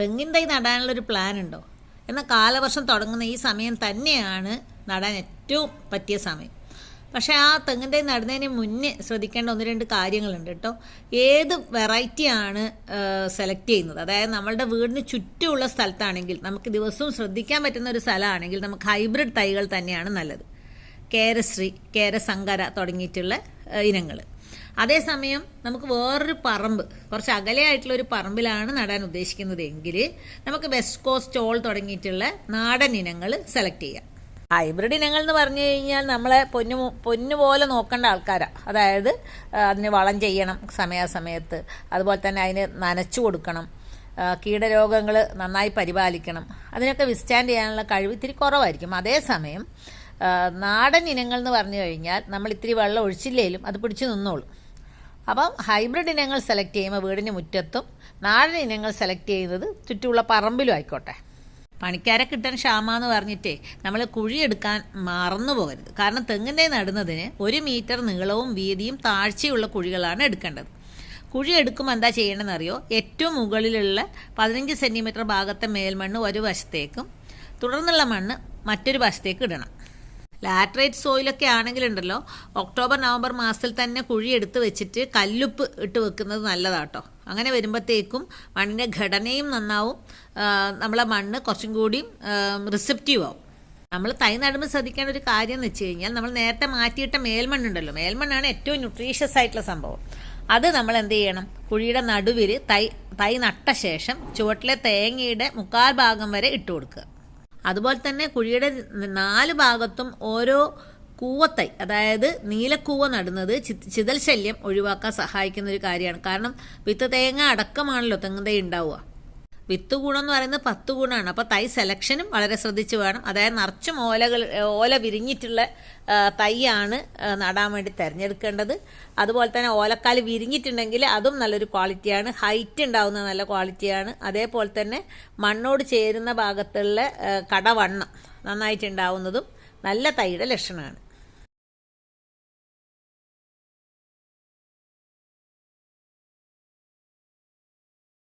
തെങ്ങിൻ തൈ നടാനുള്ളൊരു പ്ലാൻ ഉണ്ടോ എന്നാൽ കാലവർഷം തുടങ്ങുന്ന ഈ സമയം തന്നെയാണ് നടാൻ ഏറ്റവും പറ്റിയ സമയം. പക്ഷേ ആ തെങ്ങിൻ തൈ നടുന്നതിന് മുന്നേ ശ്രദ്ധിക്കേണ്ട ഒന്ന് രണ്ട് കാര്യങ്ങളുണ്ട് കേട്ടോ. ഏത് വെറൈറ്റിയാണ് സെലക്ട് ചെയ്യുന്നത്? അതായത് നമ്മളുടെ വീടിന് ചുറ്റുമുള്ള സ്ഥലത്താണെങ്കിൽ നമുക്ക് ദിവസവും ശ്രദ്ധിക്കാൻ പറ്റുന്ന ഒരു സ്ഥലമാണെങ്കിൽ നമുക്ക് ഹൈബ്രിഡ് തൈകൾ തന്നെയാണ് നല്ലത്. കേരശ്രീ കേരസങ്കര തുടങ്ങിയിട്ടുള്ള ഇനങ്ങൾ അതേസമയം നമുക്ക് വേറൊരു പറമ്പ് കുറച്ച് അകലെയായിട്ടുള്ള ഒരു പറമ്പിലാണ് നടാൻ ഉദ്ദേശിക്കുന്നത് എങ്കിൽ നമുക്ക് വെസ്റ്റ് കോസ്റ്റ് ഓൾ തുടങ്ങിയിട്ടുള്ള നാടൻ ഇനങ്ങൾ സെലക്ട് ചെയ്യാം. ഹൈബ്രിഡ് ഇനങ്ങൾ എന്ന് പറഞ്ഞു കഴിഞ്ഞാൽ നമ്മളെ പൊന്നു പൊന്നു പോലെ നോക്കേണ്ട ആൾക്കാരാണ് അതായത് അതിന് വളം ചെയ്യണം സമയാസമയത്ത്. അതുപോലെ തന്നെ അതിന് നനച്ചു കൊടുക്കണം. കീടരോഗങ്ങൾ നന്നായി പരിപാലിക്കണം. അതിനൊക്കെ വിസ്റ്റാൻഡ് ചെയ്യാനുള്ള കഴിവ് ഇത്തിരി കുറവായിരിക്കും. അതേസമയം നാടൻ ഇനങ്ങൾ എന്ന് പറഞ്ഞു കഴിഞ്ഞാൽ നമ്മൾ ഇത്തിരി വെള്ളം ഒഴിച്ചില്ലേലും അത് പിടിച്ചു നിന്നോളും. അപ്പം ഹൈബ്രിഡ് ഇനങ്ങൾ സെലക്ട് ചെയ്യുമ്പോൾ വീടിന് മുറ്റത്തും നാടൻ ഇനങ്ങൾ സെലക്ട് ചെയ്യുന്നത് ചുറ്റുമുള്ള പറമ്പിലും ആയിക്കോട്ടെ. പണിക്കാരെ കിട്ടാൻ ക്ഷാമെന്ന് പറഞ്ഞിട്ടേ നമ്മൾ കുഴിയെടുക്കാൻ മറന്നു പോകരുത്. കാരണം തെങ്ങിന്റെ നടുന്നതിന് ഒരു മീറ്റർ നീളവും വീതിയും താഴ്ചയുള്ള കുഴികളാണ് എടുക്കേണ്ടത്. കുഴി എടുക്കുമ്പോൾ എന്താ ചെയ്യേണ്ടതെന്ന് അറിയോ? ഏറ്റവും മുകളിലുള്ള പതിനഞ്ച് സെന്റിമീറ്റർ ഭാഗത്തെ മേൽമണ്ണ് ഒരു വശത്തേക്കും തുടർന്നുള്ള മണ്ണ് മറ്റൊരു വശത്തേക്ക് ഇടണം. ലാറ്ററൈറ്റ് സോയിലൊക്കെ ആണെങ്കിലുണ്ടല്ലോ ഒക്ടോബർ നവംബർ മാസത്തിൽ തന്നെ കുഴി എടുത്ത് വെച്ചിട്ട് കല്ലുപ്പ് ഇട്ട് വെക്കുന്നത് നല്ലതാട്ടോ. അങ്ങനെ വരുമ്പോഴത്തേക്കും മണ്ണിന്റെ ഘടനയും നന്നാവും. നമ്മളെ മണ്ണ് കുറച്ചും കൂടി റിസപ്റ്റീവ് ആവും. നമ്മൾ തൈ നടുമ്പോൾ ശ്രദ്ധിക്കേണ്ട ഒരു കാര്യം എന്ന് വെച്ച് കഴിഞ്ഞാൽ നമ്മൾ നേരത്തെ മാറ്റിയിട്ട മേൽമണ്ണുണ്ടല്ലോ. മേൽമണ്ണാണ് ഏറ്റവും ന്യൂട്രീഷ്യസ് ആയിട്ടുള്ള സംഭവം. അത് നമ്മൾ എന്ത് ചെയ്യണം? കുഴിയുടെ നടുവിൽ തൈ തൈ നട്ട ശേഷം ചുവട്ടിലെ തേങ്ങയുടെ മുക്കാൽ ഭാഗം വരെ ഇട്ട് കൊടുക്കുക. അതുപോലെ തന്നെ കുഴിയുടെ നാല് ഭാഗത്തും ഓരോ കൂവത്തൈ അതായത് നീലക്കൂവ നടുന്നത് ചിതൽ ശല്യം ഒഴിവാക്കാൻ സഹായിക്കുന്ന ഒരു കാര്യമാണ്. കാരണം വിത്ത് തേങ്ങ അടക്കമാണല്ലോ തെങ്ങ് തൈ ഉണ്ടാവുക. വിത്ത് ഗുണം എന്ന് പറയുന്നത് പത്ത് ഗുണമാണ്. അപ്പോൾ തൈ സെലക്ഷനും വളരെ ശ്രദ്ധിച്ച് വേണം. അതായത് നിറച്ചും ഓലകൾ ഓല വിരിഞ്ഞിട്ടുള്ള തൈയാണ് നടാൻ വേണ്ടി തിരഞ്ഞെടുക്കേണ്ടത്. അതുപോലെ തന്നെ ഓലക്കാൽ വിരിഞ്ഞിട്ടുണ്ടെങ്കിൽ അതും നല്ലൊരു ക്വാളിറ്റിയാണ്. ഹൈറ്റ് ഉണ്ടാവുന്ന നല്ല ക്വാളിറ്റിയാണ്. അതേപോലെ തന്നെ മണ്ണോട് ചേരുന്ന ഭാഗത്തുള്ള കടവണ്ണം നന്നായിട്ടുണ്ടാവുന്നതും നല്ല തൈയുടെ ലക്ഷണമാണ്.